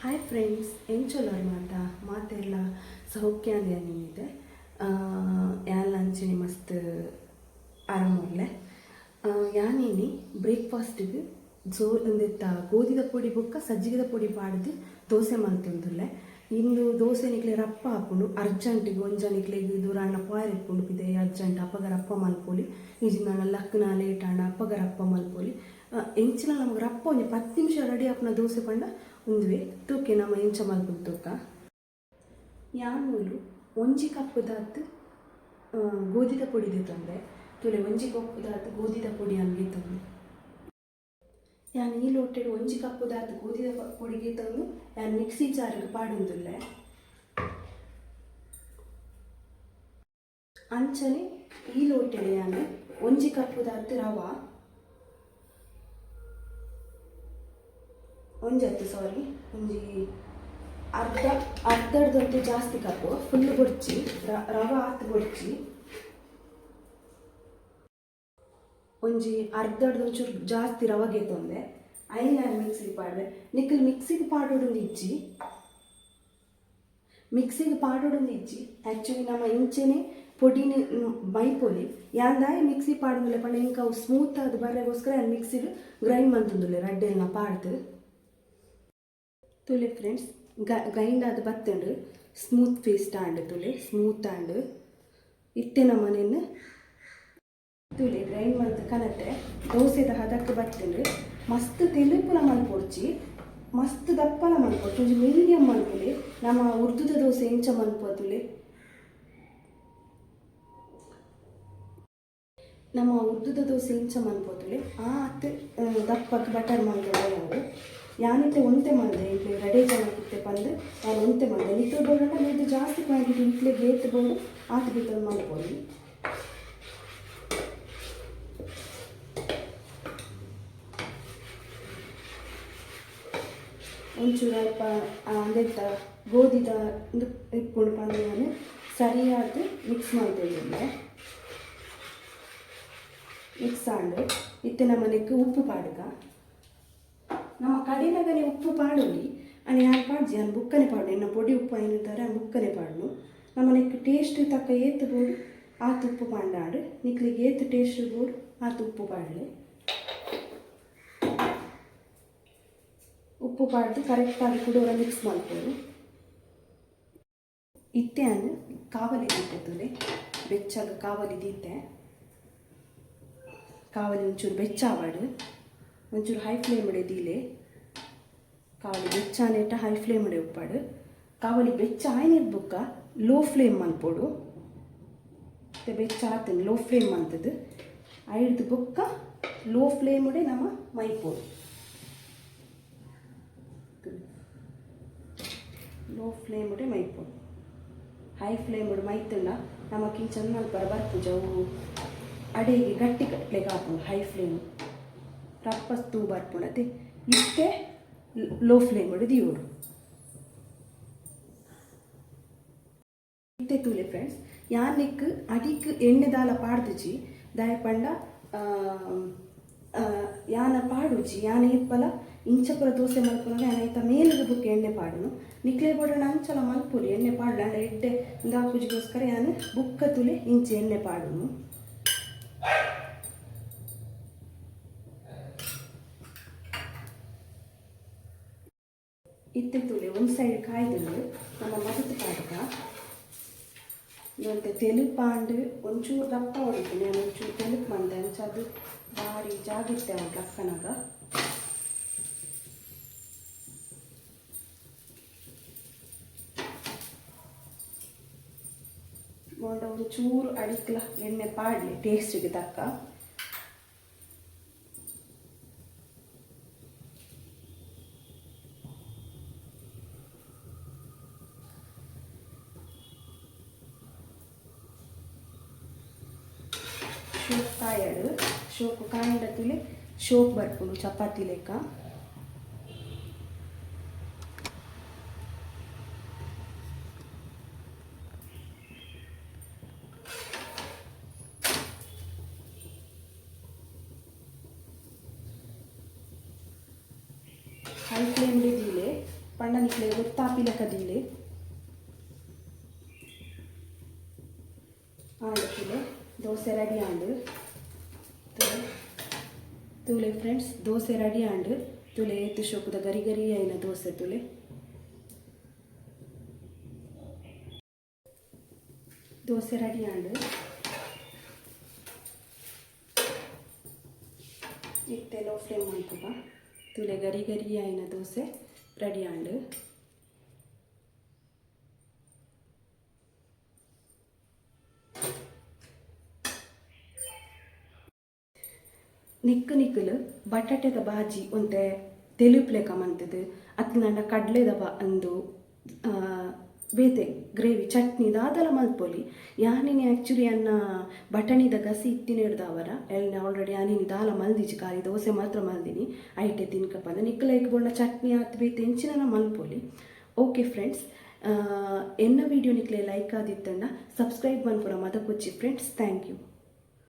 Hi friends ಎಂಚೊಲ್ಲ ಮಾತ? ಮಾತೆಲ್ಲ ಸೌಖ್ಯ ಅಂದಿದೆ ಯಾನ್ ಲಂಚಿನಿ ಮಸ್ತ್ ಆರಾಮಲ್ಲೆ ಯಾನೇನಿ ಬ್ರೇಕ್ಫಾಸ್ಟಿಗೆ ಜೋ ಒಂದಿತ್ತ ಗೋಧಿದ ಪೊಡಿ ಬೊಕ್ಕ ಸಜ್ಜಿಗೆದ ಪೊಡಿ ಪಾಡ್ದು ದೋಸೆ ಮಾಡ್ತಿಂದುಲ್ಲೆ ಇಂದು ದೋಸೆ ನಿಕ್ಲೆ ರಪ್ಪ ಹಾಕೊಂಡು ಅರ್ಜೆಂಟಿಗೆ ಒಂಜನಿಕ್ಲೆಗ್ ದೂರಾಣ ಪಾಯರ್ ಇಟ್ಕೊಂಡು ಬಿದ್ದೆ ಅರ್ಜೆಂಟ್ ಅಪ್ಪಗ ರಪ್ಪ ಮಲ್ಪೊಲಿ. ನಾನು ಲಕ್ನ ಲೇಟ್ ಆಂಡ ಅಪ್ಪಗ ರಪ್ಪ ಮಲ್ಪೊಲಿ ಎಂಚಿನ ನಮ್ಗೆ ರಪ್ಪ ಒಂಜಿ ಪತ್ತು ನಿಮಿಷ ರೆಡಿ ಆಪುನ ದೋಸೆ ಪಂಡ ಒಂದುವೆ ತೂಕೆ ನಮ್ಮ ಇಂಚ ಮಲ್ಪು ತೂಕ ಯಾನೂಲು ಒಂಜಿ ಕಪ್ಪುದಾತ್ ಗೋಧಿದ ಪುಡಿದ ತಂದೆ. ತುಲೆ ಒಂಜಿ ಕಪ್ಪುದಾತ್ ಗೋಧಿದ ಪುಡಿ ಅಂಗಿ ತಂದೆ. ಯಾನ್ ಈ ಲೋಟೆಡ್ ಒಂಜಿ ಕಪ್ಪುದಾತ್ ಗೋಧಿದ ಪೊಡಿಗೆ ತಂದು, ಯಾನ್ ಮಿಕ್ಸಿ ಜಾರಿಗೆ ಪಾಡೊಂದುಲ್ಲೆ. ಅಂಚನೆ ಈ ಲೋಟೆಡ್ ಯಾನ್, ಒಂಜಿ ಕಪ್ಪುದಾತ್ ರವ. ಒಂಜತ್ತು ಸಾರಿ ಒಂಜಿ ಅರ್ಧ ಅರ್ಧಡ್ದಂತೂ ಜಾಸ್ತಿ ಕಪ್ಪು ಫುಲ್ ಬೊಡ್ಚಿ ರವ ಆತ್ ಬೊಡ್ಚಿ. ಒಂಜಿ ಅರ್ಧಡ್ದೊಂಚೂರು ಜಾಸ್ತಿ ರವಗೆ ತೊಂದೆ ನಾನು ಮಿಕ್ಸಿಗೆ ಪಾಡ್ದೆ ನಿಕ್ಕಲ್ ಮಿಕ್ಸಿಗೆ ಪಾಡೋಡು ಇಜ್ಜಿ. ಮಿಕ್ಸಿಗೆ ಪಾಡೋಡು ಇಜ್ಜಿ. ಆ್ಯಕ್ಚುಲಿ ನಮ್ಮ ಇಂಚೆನೆ ಪೊಡಿನಿ ಬೈಪೊಲಿ. ಯಾಂದಾಯ ಮಿಕ್ಸಿ ಪಾಡುದಿಲ್ಲ ಪಂಡ ಇಂಕ ಸ್ಮೂತ್ ಆದ ಬರೋಕ್ಕೋಸ್ಕರ ಮಿಕ್ಸಿಗೆ ಗ್ರೈಂಡ್ ಮಂತುಂದುಲ್ಲೆ ರಡ್ಡೆಲ್ಲ ಪಾಡ್ದು ತುಲೆ ಫ್ರೆಂಡ್ಸ್ ಗೈಂಡ್ ಆದ ಬತ್ತುಂಡು ಸ್ಮೂತ್ ಪೇಸ್ಟ್ ಆಂಡ್ ತುಲೆ ಸ್ಮೂತ್ ಆಂಡ್. ಇತ್ತೆ ನಮ್ಮನೆಯನ್ನು ತುಲೆ ಗ್ರೈಂಡ್ ಮಾಡ್ದು ಕನತೆ ದೋಸೆದ ಹದಕ್ಕೆ ಬತ್ತುಂಡು. ಮಸ್ತ್ ತೆಲುಪುಲ ಮಲ್ಪೊಡ್ಚಿ ಮಸ್ತ್ ದಪ್ಪಲ ಮಲ್ಪೊಡ್ಚಿ ಒಂಜಿ ಮೀಡಿಯಮ್ ಮಲ್ಪೊಲಿ ನಮ್ಮ ಉರ್ದುದ ದೋಸೆ ಎಂಚ ಮಲ್ಪೊತುಲೆ ನಮ್ಮ ಉರ್ದುದ ದೋಸೆ ಇಂಚ ಮನ್ಪೋತುಲೆ ಆ ಅತ್ತೆ ದಪ್ಪಕ್ಕೆ ಬಟರ್ ಮಂಗಡ ಯಾರು ಯಾನಿತ್ತೆ ಒಂತೆ ಮಂದೆ ಇಲ್ಲಿ ರೆಡಿ ಜಾಗಿತ್ತೆ ಪಂದು ನಾನು ಒಂತೆ ಮಂದೆ. ನಿತ್ಯ ಬೋಡಂಡ ಇದು ಜಾಸ್ತಿ ಕ್ವಾಂಟಿಟಿ ಇಟ್ಲೆ ಗೇತ್ ಬೋಡು ಆತ ಬಿತ್ತೊಂದು ಮಾಡ್ಕೊಳ್ಳಿ ಒಂಚೂರು ಅಲ್ಪ ಅಂದೆತ್ತ ಗೋಧಿದ ಇಟ್ಕೊಂಡು ಬಂದು ನಾನು ಸರಿಯಾದ ಮಿಕ್ಸ್ ಮಾಡ್ತೇನೆ ಮಿಕ್ಸ್ ಆಂಡು ಇತ್ತೆ ನಮ್ಮನೆಗೆ ಉಪ್ಪು ಪಾಡುಗ. ನಮ್ಮ ಕಡೆನಾಗನೆ ಉಪ್ಪು ಪಾಡೋಲಿ అని ಪಾಡ್ಜಿ ನಾನು ಬುಕ್ಕನೆ ಪಾಡು ಎನ್ನ ಪೊಡಿ ಉಪ್ಪು ಐನಿದ್ದಾರೆ ಬುಕ್ಕನೆ ಪಾಡ್ನು. ನಮ್ಮನೆಕ್ಕೆ ಟೇಸ್ಟ್ ತಕ್ಕ ಏತು ಬೋಡು ಆ ತುಪ್ಪು ಪಾಂಡಾಡು ನಿಕ್ಲಿಗೆ ಏತು ಟೇಸ್ಟ್ ಬೋಡು ಆ ತುಪ್ಪು ಪಾಡಲೆ. ಉಪ್ಪು ಪಾಡ್ದು ಕರೆಕ್ಟಾಗಿ ಕುಡೋರ ಮಿಕ್ಸ್ ಮಾಡ್ತೇವೆ ಇತ್ತೆ ಅನ್ನು ಕಾವಲಿ ಇಟ್ಟೆ ಬೆಚ್ಚಾಗ ಕಾವಲಿ ದಿಟ್ಟೆ ಕಾವಲಿ ಒಂಚೂರು ಬೆಚ್ಚಾವಾಡು ಒಂಚೂರು ಹೈ ಫ್ಲೇಮ್ ದೀಲೆ ಕಾವಲಿ ಬೆಚ್ಚಾನೇಟ ಹೈ ಫ್ಲೇಮ್ ಉಪ್ಪಾಡು. ಕಾವಲಿ ಬೆಚ್ಚ ಆಯ್ನಿದ್ ಬುಕ್ಕ ಲೋ ಫ್ಲೇಮ್ ಮತ್ತೆ ಬೆಚ್ಚ ಆತೇನೆ ಲೋ ಫ್ಲೇಮ್ ಅಂತದ್ದು ಐಡ್ದು ಬುಕ್ಕ ಲೋ ಫ್ಲೇಮ್ ಉಡೆ ನಮ್ಮ ಮೈಪೋಡು. ಲೋ ಫ್ಲೇಮ್ ಉಡೆ ಮೈಪೋಡು. ಹೈ ಫ್ಲೇಮ್ ಮೈತುಂಡ ನಮ್ಮ ಕಿಂಚನ್ ಮಲ್ಪರ ಬರ್ಪುಜ ಅವು ಅಡೆಗೆ ಗಟ್ಟಿ ಕಟ್ಲೆಗೆ ಹಾಕೊಂಡು ಹೈ ಫ್ಲೇಮ್ ರಪ್ಪಸ್ ತೂ ಬರ್ಪುಣತೆ ಇಷ್ಟೇ ಲೋ ಫ್ಲೇಮ್ ಹೊಡೆದು ಇವರು ಇತ್ತೆ ತೂಲೆ ಫ್ರೆಂಡ್ಸ್ ಯಾನಿಕ್ ಅಡಿಕ್ ಎಣ್ಣೆ ದಾಲ ಪಾಡ್ದುಜಿ ದಾಯ ಪಂಡ ಯಾನ ಪಾಡುಜಿ ಯಾನ ಇಪ್ಪಲ ಇಂಚಪುರ ದೋಸೆ ಮಲ್ಪುನಾಗ ಯಾನ ಐತ ಮೇಲಿಗೆ ಬುಕ್ ಎಣ್ಣೆ ಪಾಡುನು. ನಿಕ್ಲೆ ಬೋಡಣ ಅಂಚಲ ಮಲ್ಪುರಿ ಎಣ್ಣೆ ಪಾಡ್ಲ ಅಂಡ ಎಡ್ಡೆ ದಾಪುಜಿಗೋಸ್ಕರ ಯಾನು ಬುಕ್ಕ ತುಲೆ ಇಂಚೆ ಎಣ್ಣೆ ಪಾಡುನು. ಇತ್ತೆ ತುಲೆ ಒಂದು ಸೈಡ್ ಕಾಯ್ದು ನಮ್ಮ ಮಗತು ಪಾಡಕ ಮತ್ತೆ ತೆಲುಪಾಂಡು ಒಂಚೂರು ದಪ್ಪ ಹೊಡಿತು ನಾನು ಒಂಚೂರು ತೆಲುಪು ಮಂದೆ ಅದು ಭಾರಿ ಜಾಗಿತ್ತೆ ಅವ್ರ ಲಕ್ಕನಾಗ ಒಂದು ಒಂಚೂರು ಅಡಿಕ್ಲ ಎಣ್ಣೆ ಪಾಡಲಿ ಟೇಸ್ಟಿಗೆ ತಕ್ಕ. ಶೋಕ್ ಕಾಯಡು ಶೋಕು ಕಾಯಿಂದ ತುಲೆ ಶೋಕ್ ಬರ್ಪುಡು ಚಪಾತಿ ಲೆಕ್ಕ ಹೈ ಫ್ಲೇಮ್ ದಿಲೆ ಪಂಡ ಪಂಡ ನಿಕ್ಲೆ தோசை ரெடி ஆண்டு தூளே ಫ್ರೆಂಡ್ಸ್, ದೋಸೆ ರೆಡಿ ಆಂಡು ತುಲೆ ಏತು ಶೋಕುದ ಗರಿ ಗರಿ ಆಯ್ನ ದೋಸೆ ತುಲೆ. ದೋಸೆ ರೆಡಿ ಆಂಡು ಇತ್ತೆ ಲೋ ಫ್ಲೇಮ್ ಮಾಡ್ಕೊಬ ತುಲೆ ಗರಿ ಗರಿ ಆಯ್ನ ದೋಸೆ ರೆಡಿ ಆಂಡು ನಿಕ್ಕು ನಿಕ್ಕಲು ಬಟಾಟೆದ ಬಾಜಿ ಒಂತೆ ತೆಲುಪ್ಲೆಕ ಮಂತದು ಅತ್ನಂಡ ಕಡ್ಲೆದ ಬಾ ಅಂದು ಬೇತೆ, ಗ್ರೇವಿ, ಚಟ್ನಿ ದಾದಲ ಮಲ್ಪೊಲಿ. ಯಾನಿನಿ ಆ್ಯಕ್ಚುಲಿ ಅನ್ನ ಬಟಣಿದ ಗಸಿ ಇತ್ತಿನ ಹಿಡ್ದವರ ಎಲ್ಲಿ ಆಲ್ರೆಡಿ ಯಾನಿನಿ ದಾಲ ಮಲ್ದಿಜಿ, ಖಾಲಿ ದೋಸೆ ಮಾತ್ರ ಮಲ್ದಿನಿ. ಐಟೆ ತಿನ್ಕಪ್ಪ ನಿಕ್ಕಲ ನಿಕ್ಕಲೈಕ್ ಬೋಂಡ ಚಟ್ನಿ ಆತ್ ಬೇತೆ ಎಂಚಿನ ಮಲ್ಪೊಲಿ. ಓಕೆ ಫ್ರೆಂಡ್ಸ್ ಎನ್ನ ವಿಡಿಯೋ ನಿಕ್ಲೆ ಲೈಕ್ ಆದಿತ್ತಂಡ, ಸಬ್ಸ್ಕ್ರೈಬ್ ಮನ್ಪುರ ಮದ ಕೊಚ್ಚಿ ಫ್ರೆಂಡ್ಸ್, ಥ್ಯಾಂಕ್ ಯು.